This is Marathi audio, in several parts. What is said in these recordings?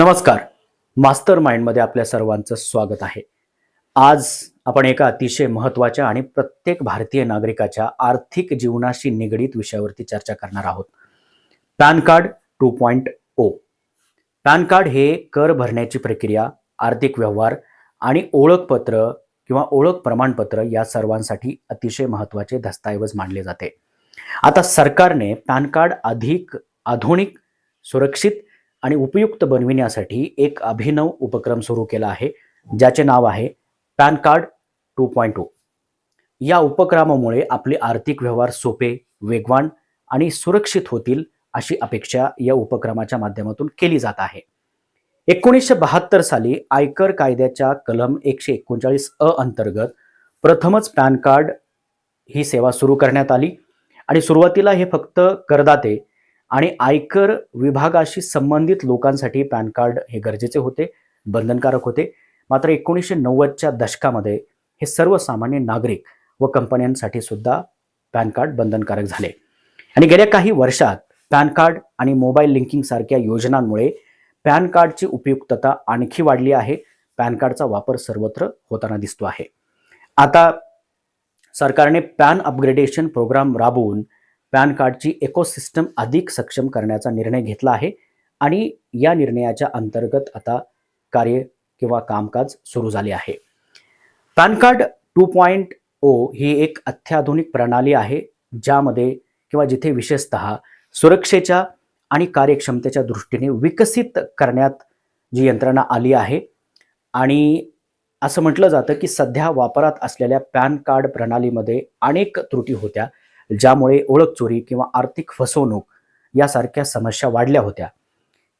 नमस्कार. मास्टर माइंडमध्ये आपल्या सर्वांचं स्वागत आहे. आज आपण एका अतिशय महत्त्वाच्या आणि प्रत्येक भारतीय नागरिकाच्या आर्थिक जीवनाशी निगडीत विषयावरती चर्चा करणार आहोत. PAN card two point O. PAN card हे कर भरण्याची प्रक्रिया आर्थिक व्यवहार आणि ओळखपत्र किंवा ओळख प्रमाणपत्र या सर्वांसाठी अतिशय महत्त्वाचे दस्तऐवज मानले जाते. आता सरकारने पॅन कार्ड अधिक आधुनिक सुरक्षित आणि उपयुक्त बनविण्यासाठी एक अभिनव उपक्रम सुरू केला आहे ज्याचे नाव आहे PAN card two point two या उपक्रमामुळे आपले आर्थिक व्यवहार सोपे वेगवान आणि सुरक्षित होतील अशी अपेक्षा या उपक्रमाच्या माध्यमातून केली जात आहे. एकोणीसशे बहात्तर साली आयकर कायद्याच्या कलम एकशे एकोणचाळीस अ अंतर्गत प्रथमच पॅन कार्ड ही सेवा सुरू करण्यात आली आणि सुरुवातीला हे फक्त करदाते आणि आयकर विभागाशी संबंधित लोकांसाठी पॅन कार्ड हे गरजेचे होते बंधनकारक होते. मात्र एकोणीसशे नव्वदच्या दशकामध्ये हे सर्वसामान्य नागरिक व कंपन्यांसाठी सुद्धा पॅन कार्ड बंधनकारक झाले. आणि गेल्या काही वर्षात पॅन कार्ड आणि मोबाईल लिंकिंग सारख्या योजनांमुळे पॅन कार्डची उपयुक्तता आणखी वाढली आहे. पॅन कार्डचा वापर सर्वत्र होताना दिसतो आहे. आता सरकारने पॅन अपग्रेडेशन प्रोग्राम राबवून पॅन कार्डची इकोसिस्टम अधिक सक्षम करण्याचा निर्णय घेतला आहे आणि या निर्णयाच्या अंतर्गत आता कार्य किंवा कामकाज सुरू झाले आहे. PAN card two point O ही एक अत्याधुनिक प्रणाली आहे ज्यामध्ये किंवा जिथे विशेषत सुरक्षेच्या आणि कार्यक्षमतेच्या दृष्टीने विकसित करण्यात जी यंत्रणा आली आहे आणि असं म्हटलं जातं की सध्या वापरात असलेल्या पॅन कार्ड प्रणालीमध्ये अनेक त्रुटी होत्या. ज्यामुळे ओळख चोरी किंवा आर्थिक फसवणूक यासारख्या समस्या वाढल्या होत्या.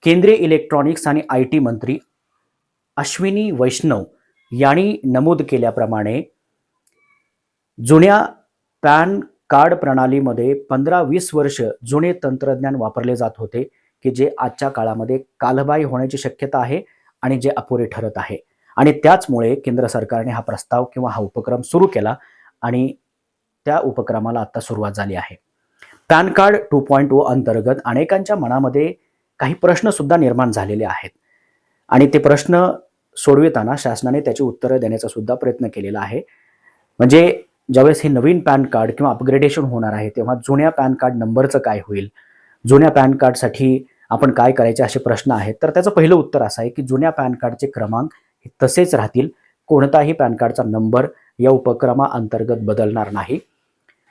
केंद्रीय इलेक्ट्रॉनिक्स आणि आय टी मंत्री अश्विनी वैष्णव यांनी नमूद केल्याप्रमाणे जुन्या पॅन कार्ड प्रणालीमध्ये पंधरा वीस वर्ष जुने तंत्रज्ञान वापरले जात होते की जे आजच्या काळामध्ये कालबाई होण्याची शक्यता आहे आणि जे अपुरे ठरत आहे. आणि त्याचमुळे केंद्र सरकारने हा प्रस्ताव किंवा हा उपक्रम सुरू केला आणि त्या उपक्रमाला आता सुरुवात झाली आहे. PAN card two point O अंतर्गत अनेकांच्या मनामध्ये काही प्रश्नसुद्धा निर्माण झालेले आहेत. आणि ते प्रश्न सोडविताना शासनाने त्याची उत्तरं देण्याचा सुद्धा प्रयत्न केलेला आहे. म्हणजे ज्यावेळेस हे नवीन पॅन कार्ड किंवा अपग्रेडेशन होणार आहे तेव्हा जुन्या पॅन कार्ड नंबरचं काय होईल? जुन्या पॅन कार्डसाठी आपण काय करायचे असे प्रश्न आहेत? तर त्याचं पहिलं उत्तर असं आहे की जुन्या पॅन कार्डचे क्रमांक हे तसेच राहतील. कोणताही पॅन कार्डचा नंबर या उपक्रमा अंतर्गत बदलणार नाही.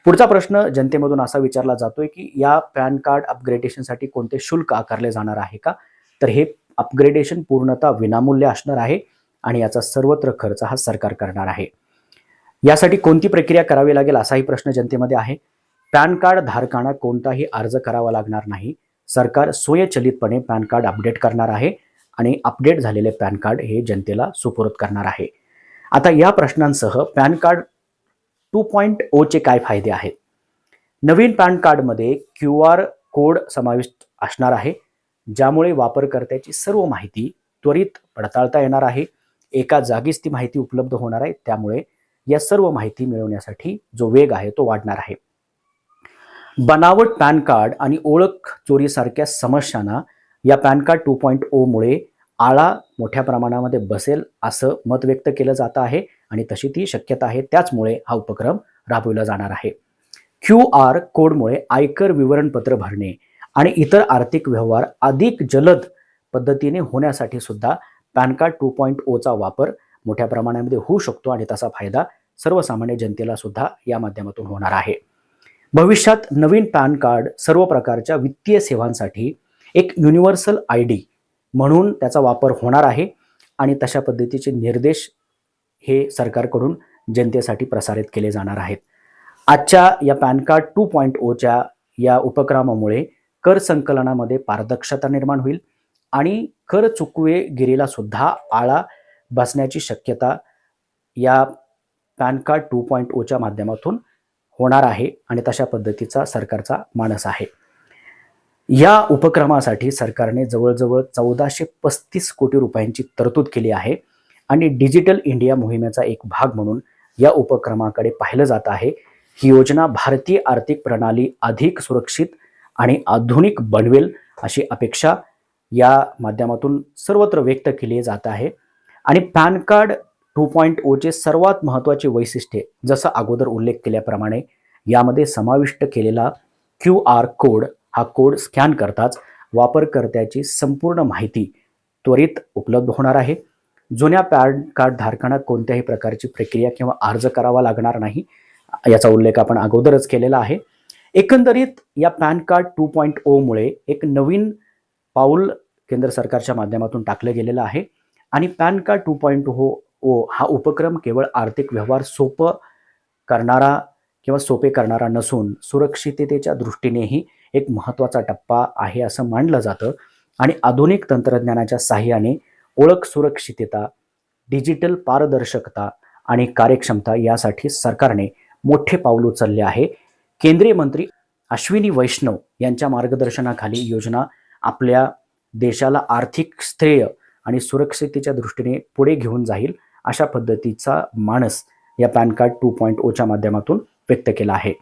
पुढचा प्रश्न जनतेमधून असा विचारला जातोय की या पॅन कार्ड अपग्रेडेशनसाठी कोणते शुल्क आकारले जाणार आहे का? तर हे अपग्रेडेशन पूर्णतः विनामूल्य असणार आहे आणि याचा सर्वत्र खर्च हा सरकार करणार आहे. यासाठी कोणती प्रक्रिया करावी लागेल असाही प्रश्न जनतेमध्ये आहे. पॅन कार्ड धारकांना कोणताही अर्ज करावा लागणार नाही. सरकार स्वयंचलितपणे पॅन कार्ड अपडेट करणार आहे आणि अपडेट झालेले पॅन कार्ड हे जनतेला सुपूर्द करणार आहे. आता या प्रश्नांसह पॅन कार्ड टू पॉईंट ओचे काय फायदे आहेत? नवीन पॅन कार्डमध्ये क्यू आर कोड समाविष्ट असणार आहे ज्यामुळे वापरकर्त्याची सर्व माहिती त्वरित पडताळता येणार आहे. एका जागीच ती माहिती उपलब्ध होणार आहे त्यामुळे या सर्व माहिती मिळवण्यासाठी जो वेग आहे तो वाढणार आहे. बनावट पॅन कार्ड आणि ओळख चोरीसारख्या समस्यांना या पॅन कार्ड टू पॉईंट ओमुळे आळा मोठ्या प्रमाणामध्ये बसेल असं मत व्यक्त केलं जात आहे. आणि तशी ती शक्यता आहे त्याचमुळे हा उपक्रम राबविला जाणार आहे. क्यू आर कोडमुळे आयकर विवरणपत्र भरणे आणि इतर आर्थिक व्यवहार अधिक जलद पद्धतीने होण्यासाठी सुद्धा पॅन कार्ड टू पॉईंट ओचा वापर मोठ्या प्रमाणामध्ये होऊ शकतो आणि तसा फायदा सर्वसामान्य जनतेला सुद्धा या माध्यमातून होणार आहे. भविष्यात नवीन पॅन कार्ड सर्व प्रकारच्या वित्तीय सेवांसाठी एक युनिव्हर्सल आय डी म्हणून त्याचा वापर होणार आहे आणि तशा पद्धतीचे निर्देश हे सरकारकडून जनतेसाठी प्रसारित केले जाणार आहेत. आजच्या या पॅन कार्ड टू पॉईंट ओच्या या उपक्रमामुळे कर संकलनामध्ये पारदर्शकता निर्माण होईल आणि कर चुकवेगिरीला सुद्धा आळा बसण्याची शक्यता या पॅन कार्ड टू पॉईंट ओच्या माध्यमातून होणार आहे आणि तशा पद्धतीचा सरकारचा मानस आहे. या उपक्रमासाठी सरकारने जवळजवळ चौदाशे पस्तीस कोटी रुपयांची तरतूद केली आहे. आणि डिजिटल इंडिया मोहिमेचा एक भाग म्हणून या उपक्रमाकडे पाहिलं जात आहे. ही योजना भारतीय आर्थिक प्रणाली अधिक सुरक्षित आणि आधुनिक बनवेल अशी अपेक्षा या माध्यमातून सर्वत्र व्यक्त केली जात आहे. आणि पॅन कार्ड टू पॉईंट ओचे सर्वात महत्त्वाचे वैशिष्ट्ये जसं अगोदर उल्लेख केल्याप्रमाणे यामध्ये समाविष्ट केलेला क्यू आर कोड हा कोड स्कॅन करताच वापरकर्त्याची संपूर्ण माहिती त्वरित उपलब्ध होणार आहे. जुन्या पॅन कार्ड धारकांना कोणत्याही प्रकारची प्रक्रिया किंवा अर्ज करावा लागणार नाही याचा उल्लेख आपण अगोदरच केलेला आहे. एकंदरीत या पॅन कार्ड टू पॉईंट ओमुळे एक नवीन पाऊल केंद्र सरकारच्या माध्यमातून टाकलं गेलेलं आहे आणि पॅन कार्ड टू पॉईंट हो ओ हा उपक्रम केवळ आर्थिक व्यवहार सोपं करणारा किंवा सोपे करणारा नसून सुरक्षिततेच्या दृष्टीनेही एक महत्त्वाचा टप्पा आहे असं मानलं जातं आणि आधुनिक तंत्रज्ञानाच्या साह्याने ओळख सुरक्षितता डिजिटल पारदर्शकता आणि कार्यक्षमता यासाठी सरकारने मोठे पाऊल उचलले आहे. केंद्रीय मंत्री अश्विनी वैष्णव यांच्या मार्गदर्शनाखाली योजना आपल्या देशाला आर्थिक स्थैर्य आणि सुरक्षितेच्या दृष्टीने पुढे घेऊन जाईल अशा पद्धतीचा मानस या पॅन कार्ड टू पॉईंट ओच्या माध्यमातून व्यक्त केला आहे.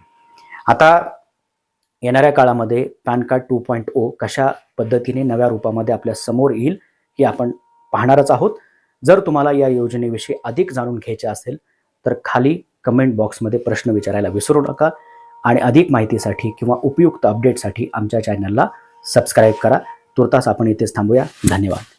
आता येणाऱ्या काळामध्ये PAN card two point O कशा पद्धतीने नव्या रूपामध्ये आपल्यासमोर येईल हे आपण पाहणारच आहोत. जर तुम्हाला या योजनेविषयी अधिक जाणून घ्यायचे असेल तर खाली कमेंट बॉक्समध्ये प्रश्न विचारायला विसरू नका आणि अधिक माहितीसाठी किंवा उपयुक्त अपडेटसाठी आमच्या चॅनलला सबस्क्राईब करा. तुर्तास आपण इथेच थांबूया. धन्यवाद.